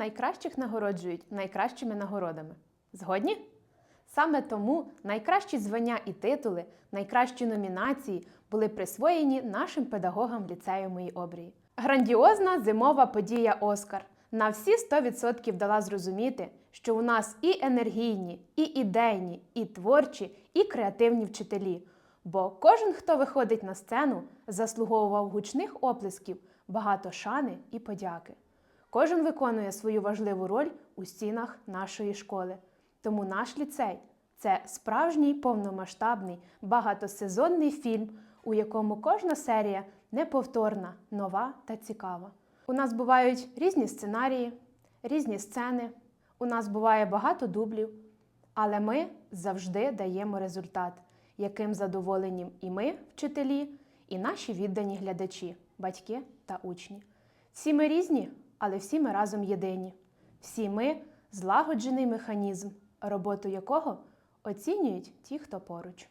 найкращих нагороджують найкращими нагородами. Згодні? Саме тому найкращі звання і титули, найкращі номінації були присвоєні нашим педагогам ліцею мої обрії. Грандіозна зимова подія Оскар на всі 100% дала зрозуміти, що у нас і енергійні, і ідейні, і творчі, і креативні вчителі. Бо кожен, хто виходить на сцену, заслуговував гучних оплесків, багато шани і подяки. Кожен виконує свою важливу роль у стінах нашої школи. Тому наш ліцей це справжній повномасштабний багатосезонний фільм, у якому кожна серія неповторна, нова та цікава. У нас бувають різні сценарії, різні сцени, у нас буває багато дублів, але ми завжди даємо результат, яким задоволені і ми, вчителі, і наші віддані глядачі, батьки та учні. Всі ми різні, але всі ми разом єдині. Всі ми злагоджений механізм, роботу якого оцінюють ті, хто поруч.